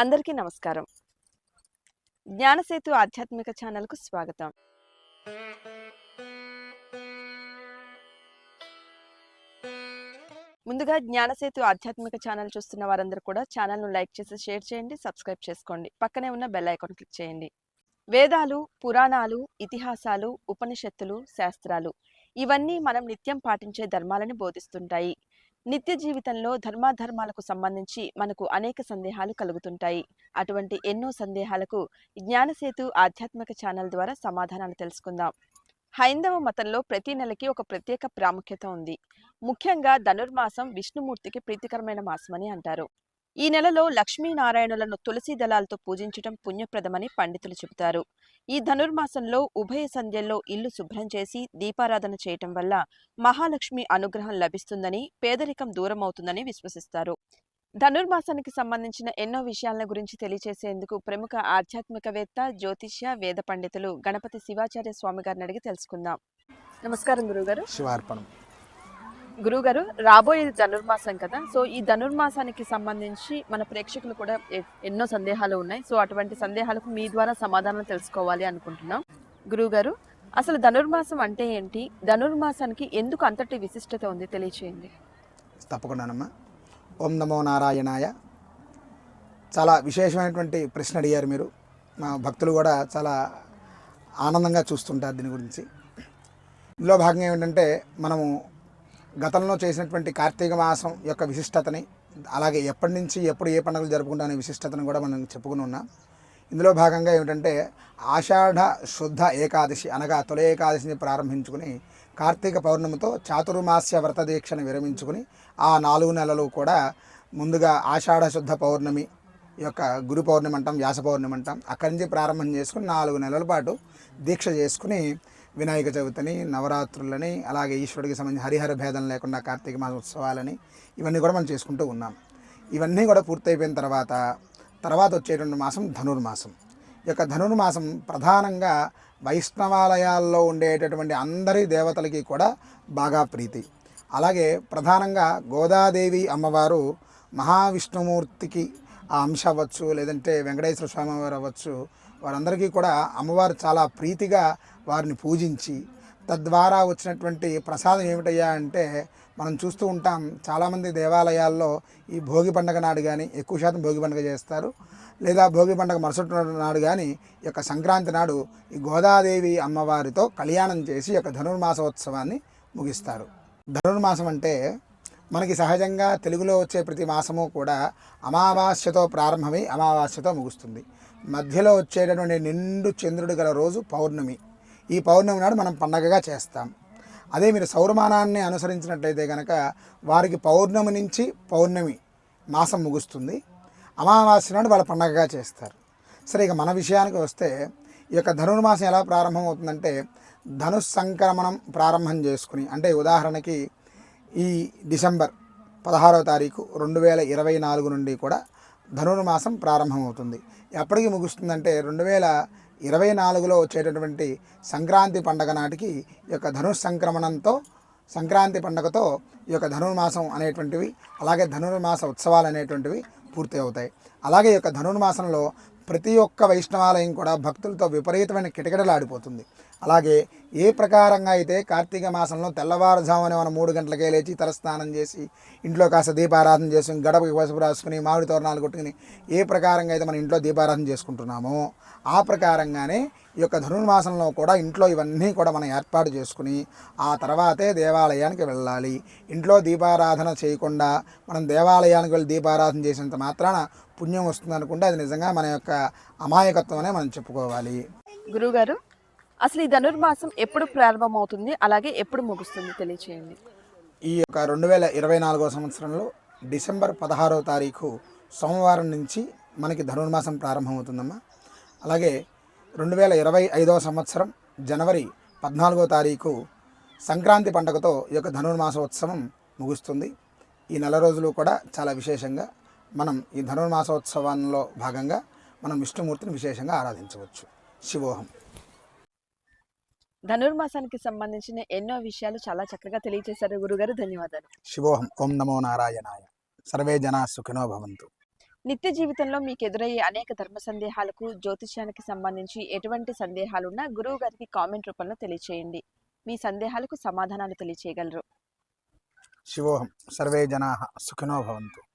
అందరికీ నమస్కారం. జ్ఞానసేతు ఆధ్యాత్మిక ఛానల్కు స్వాగతం. ముందుగా జ్ఞానసేతు ఆధ్యాత్మిక ఛానల్ చూస్తున్న వారందరూ కూడా ఛానల్ను లైక్ చేసి షేర్ చేయండి సబ్స్క్రైబ్ చేసుకోండి. పక్కనే ఉన్న బెల్ ఐకాన్ క్లిక్ చేయండి. వేదాలు పురాణాలు ఇతిహాసాలు ఉపనిషత్తులు శాస్త్రాలు ఇవన్నీ మనం నిత్యం పాటించే ధర్మాలను బోధిస్తుంటాయి. నిత్య జీవితంలో ధర్మాధర్మాలకు సంబంధించి మనకు అనేక సందేహాలు కలుగుతుంటాయి. అటువంటి ఎన్నో సందేహాలకు జ్ఞానసేతు ఆధ్యాత్మిక ఛానల్ ద్వారా సమాధానాలు తెలుసుకుందాం. హైందవ మతంలో ప్రతి నెలకి ఒక ప్రత్యేక ప్రాముఖ్యత ఉంది. ముఖ్యంగా ధనుర్మాసం విష్ణుమూర్తికి ప్రీతికరమైన మాసమని అంటారు. ఈ నెలలో లక్ష్మీనారాయణులను తులసి దళాలతో పూజించటం పుణ్యప్రదమని పండితులు చెబుతారు. ఈ ధనుర్మాసంలో ఉభయ సంధ్యల్లో ఇల్లు శుభ్రం చేసి దీపారాధన చేయటం వల్ల మహాలక్ష్మి అనుగ్రహం లభిస్తుందని పేదరికం దూరమవుతుందని విశ్వసిస్తారు. ధనుర్మాసానికి సంబంధించిన ఎన్నో విషయాల గురించి తెలియచేసేందుకు ప్రముఖ ఆధ్యాత్మికవేత్త జ్యోతిష్య వేద పండితులు గణపతి శివాచార్య స్వామి గారిని అడిగి తెలుసుకుందాం. నమస్కారం గురుగారు శివార్పణం. గురుగారు రాబోయేది ధనుర్మాసం కదా. సో ఈ ధనుర్మాసానికి సంబంధించి మన ప్రేక్షకులు కూడా ఎన్నో సందేహాలు ఉన్నాయి. సో అటువంటి సందేహాలకు మీ ద్వారా సమాధానం తెలుసుకోవాలి అనుకుంటున్నాం. గురుగారు అసలు ధనుర్మాసం అంటే ఏంటి? ధనుర్మాసానికి ఎందుకు అంతటి విశిష్టత ఉంది? తెలియచేయండి. తప్పకుండానమ్మా. ఓం నమో నారాయణాయ. చాలా విశేషమైనటువంటి ప్రశ్న అడిగారు మీరు. మా భక్తులు కూడా చాలా ఆనందంగా చూస్తుంటారు దీని గురించి. ఇందులో భాగంగా ఏమిటంటే మనము గతంలో చేసినటువంటి కార్తీక మాసం యొక్క విశిష్టతని అలాగే ఎప్పటి నుంచి ఎప్పుడు ఏ పండుగలు జరుపుకుంటామనే విశిష్టతను కూడా మనం చెప్పుకుని ఉన్నాం. ఇందులో భాగంగా ఏమిటంటే ఆషాఢ శుద్ధ ఏకాదశి అనగా తొలి ఏకాదశిని ప్రారంభించుకుని కార్తీక పౌర్ణమితో చాతుర్మాస్య వ్రత దీక్షను విరమించుకుని ఆ నాలుగు నెలలు కూడా ముందుగా ఆషాఢ శుద్ధ పౌర్ణమి యొక్క గురు పౌర్ణమి అంటాం వ్యాస పౌర్ణమి అంటాం అక్కడి నుంచి ప్రారంభం చేసుకుని నాలుగు నెలల పాటు దీక్ష చేసుకుని వినాయక చవితిని నవరాత్రులని అలాగే ఈశ్వరుడికి సంబంధించి హరిహర భేదం లేకుండా కార్తీక మాస ఉత్సవాలని ఇవన్నీ కూడా మనం చేసుకుంటూ ఉన్నాం. ఇవన్నీ కూడా పూర్తయిపోయిన తర్వాత తర్వాత వచ్చేటువంటి మాసం ధనుర్మాసం. ఈ యొక్క ధనుర్మాసం ప్రధానంగా వైష్ణవాలయాల్లో ఉండేటటువంటి అందరి దేవతలకి కూడా బాగా ప్రీతి. అలాగే ప్రధానంగా గోదాదేవి అమ్మవారు మహావిష్ణుమూర్తికి ఆ అంశ అవ్వచ్చు లేదంటే వెంకటేశ్వర స్వామి వారు అవ్వచ్చు వారందరికీ కూడా అమ్మవారు చాలా ప్రీతిగా వారిని పూజించి తద్వారా వచ్చినటువంటి ప్రసాదం ఏమిటయ్యా అంటే మనం చూస్తూ ఉంటాం చాలామంది దేవాలయాల్లో ఈ భోగి పండుగ నాడు కానీ ఎక్కువ శాతం భోగి పండుగ చేస్తారు. లేదా భోగి పండుగ మరుసటి నాడు కానీ ఈ యొక్క సంక్రాంతి నాడు ఈ గోదాదేవి అమ్మవారితో కళ్యాణం చేసి ఈ యొక్క ధనుర్మాసోత్సవాన్ని ముగిస్తారు. ధనుర్మాసం అంటే మనకి సహజంగా తెలుగులో వచ్చే ప్రతి మాసము కూడా అమావాస్యతో ప్రారంభమై అమావాస్యతో ముగుస్తుంది. మధ్యలో వచ్చేటటువంటి నిండు చంద్రుడు గల రోజు పౌర్ణమి. ఈ పౌర్ణమి నాడు మనం పండగగా చేస్తాం. అదే మీరు సౌరమానాన్ని అనుసరించినట్లయితే కనుక వారికి పౌర్ణమి నుంచి పౌర్ణమి మాసం ముగుస్తుంది. అమావాస్య నాడు వాళ్ళ పండగగా చేస్తారు. సరే ఇక మన విషయానికి వస్తే ఈ యొక్క ధనుర్మాసం ఎలా ప్రారంభమవుతుందంటే ధనుస్ సంక్రమణం ప్రారంభం చేసుకుని అంటే ఉదాహరణకి ఈ డిసెంబర్ పదహారవ తారీఖు రెండు వేల ఇరవై నాలుగు నుండి కూడా ధనుర్మాసం ప్రారంభమవుతుంది. ఎప్పటికి ముగుస్తుందంటే రెండు వేల ఇరవై నాలుగులో వచ్చేటటువంటి సంక్రాంతి పండగ నాటికి ఈ యొక్క ధనుర్ సంక్రమణంతో సంక్రాంతి పండగతో ఈ యొక్క ధనుర్మాసం అనేటువంటివి అలాగే ధనుర్మాస ఉత్సవాలు అనేటువంటివి పూర్తి అవుతాయి అలాగే ఈ యొక్క ధనుర్మాసంలో ప్రతి ఒక్క వైష్ణవాలయం కూడా భక్తులతో విపరీతమైన కిటకిటలాడిపోతుంది అలాగే ఏ ప్రకారంగా అయితే కార్తీక మాసంలో తెల్లవారుజామున మనం మూడు గంటలకే లేచి తలస్నానం చేసి ఇంట్లో కాస్త దీపారాధన చేసుకుని గడపకి పసుపు రాసుకుని మామిడి తోరణాలు కొట్టుకుని ఏ ప్రకారంగా అయితే మన ఇంట్లో దీపారాధన చేసుకుంటున్నామో ఆ ప్రకారంగానే ఈ యొక్క ధనుర్మాసంలో కూడా ఇంట్లో ఇవన్నీ కూడా మనం ఏర్పాటు చేసుకుని ఆ తర్వాతే దేవాలయానికి వెళ్ళాలి. ఇంట్లో దీపారాధన చేయకుండా మనం దేవాలయానికి వెళ్ళి దీపారాధన చేసినంత మాత్రాన పుణ్యం వస్తుంది అనుకుంటే అది నిజంగా మన యొక్క అమాయకత్వం అనే మనం చెప్పుకోవాలి. గురుగారు అసలు ఈ ధనుర్మాసం ఎప్పుడు ప్రారంభమవుతుంది? అలాగే ఎప్పుడు ముగుస్తుంది? తెలియచేయండి. ఈ యొక్క రెండు వేల ఇరవై నాలుగో సంవత్సరంలో డిసెంబర్ పదహారవ తారీఖు సోమవారం నుంచి మనకి ధనుర్మాసం ప్రారంభమవుతుందమ్మా. అలాగే రెండు వేల ఇరవై ఐదవ సంవత్సరం జనవరి పద్నాలుగో తారీఖు సంక్రాంతి పండుగతో ఈ యొక్క ధనుర్మాసోత్సవం ముగుస్తుంది. ఈ నెల రోజులు కూడా చాలా విశేషంగా మనం ఈ ధనుర్మాసోత్సవంలో భాగంగా మనం విష్ణుమూర్తిని విశేషంగా ఆరాధించవచ్చు. శివోహం. ధనుర్మాసానికి సంబంధించిన ఎన్నో విషయాలు చాలా చక్కగా తెలియజేశారు గురుగారు ధన్యవాదాలు. శివోహం. ఓం నమో నారాయణాయ. సర్వే జనా సుఖినో భవంతు. నిత్య జీవితంలో మీకు ఎదురయ్యే అనేక ధర్మ సందేహాలకు జ్యోతిష్యానికి సంబంధించి ఎటువంటి సందేహాలున్నా గురువు గారికి కామెంట్ రూపంలో తెలియచేయండి. మీ సందేహాలకు సమాధానాలు తెలియచేయగలరు. శివోహం. సర్వే జనా సుఖినో భవంతు.